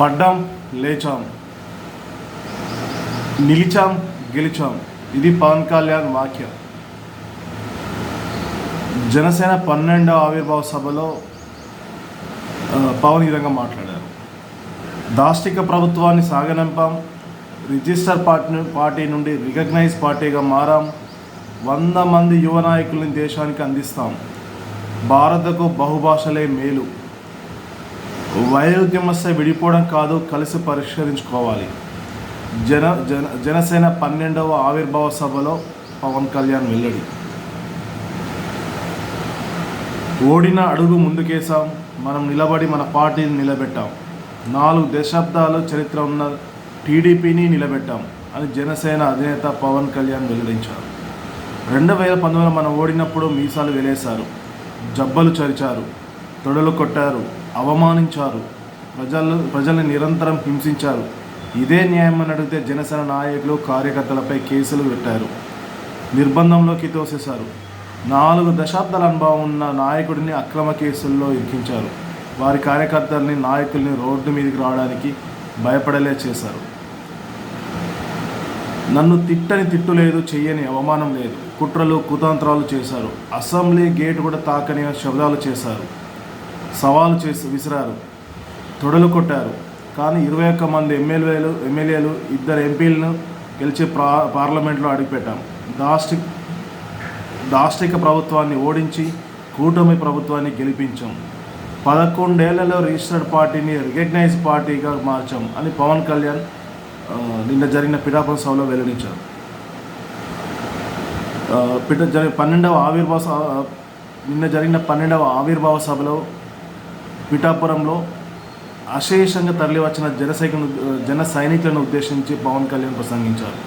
పడ్డాం లేచాం. నిలిచాం గెలిచాం. ఇది పవన్ కళ్యాణ్ వాక్యం. జనసేన పన్నెండవ ఆవిర్భావ సభలో పవన్ ఈ విధంగా మాట్లాడారు. దాష్టిక ప్రభుత్వాన్ని సాగనంపాం రిజిస్టర్ పార్టీ పార్టీ నుండి రికగ్నైజ్ పార్టీగా మారాం వంద మంది యువ నాయకుల్ని దేశానికి అందిస్తాం. భారతకు బహుభాషలే మేలు. వైరుధ్యమస్య విడిపోవడం కాదు కలిసి పరిష్కరించుకోవాలి. జన జన జనసేన పన్నెండవ ఆవిర్భావ సభలో పవన్ కళ్యాణ్ వెల్లడి. ఓడిన అడుగు ముందుకేసాం మనం నిలబడి మన పార్టీని నిలబెట్టాం. నాలుగు దశాబ్దాలు చరిత్ర ఉన్న టీడీపీని నిలబెట్టాం అని జనసేన అధినేత పవన్ కళ్యాణ్ వెల్లడించారు. రెండు వేల పంతొమ్మిదిలో మనం ఓడినప్పుడు మీసాలు వెలేశారు జబ్బలు చరిచారు తొడలు కొట్టారు అవమానించారు. ప్రజలు ప్రజల్ని నిరంతరం హింసించారు. ఇదే న్యాయం అడిగితే జనసేన నాయకులు కార్యకర్తలపై కేసులు పెట్టారు. నిర్బంధంలోకి తోసేశారు నాలుగు దశాబ్దాల అనుభవం ఉన్న నాయకుడిని అక్రమ కేసుల్లో ఇరికించారు. వారి కార్యకర్తల్ని నాయకుల్ని రోడ్డు మీదకి రావడానికి భయపడలే చేశారు. నన్ను తిట్టని తిట్టు లేదు చెయ్యని అవమానం లేదు. కుట్రలు కుతంత్రాలు చేశారు. అసెంబ్లీ గేట్ కూడా తాకని శబ్దాలు చేశారు. సవాలు చేసి విసిరారు. తొడలు కొట్టారు. కానీ ఇరవై ఒక్క మంది ఎమ్మెల్యేలు ఎమ్మెల్యేలు ఇద్దరు ఎంపీలను గెలిచి ప్రా పార్లమెంట్లో అడిగిపెట్టాం. దాష్టి దాష్టిక ప్రభుత్వాన్ని ఓడించి కూటమి ప్రభుత్వాన్ని గెలిపించాం. పదకొండేళ్ళలో రిజిస్టర్డ్ పార్టీని రికగ్నైజ్ పార్టీగా మార్చాం అని పవన్ కళ్యాణ్ నిన్న జరిగిన పిఠాపురం సభలో వెల్లడించారు. పిఠ జరి పన్నెండవ ఆవిర్భావ నిన్న జరిగిన పన్నెండవ ఆవిర్భావ సభలో పిఠాపురంలో అశేషంగా తరలివచ్చిన జన సైనికులను జన సైనికులను ఉద్దేశించి పవన్ కళ్యాణ్ ప్రసంగించారు.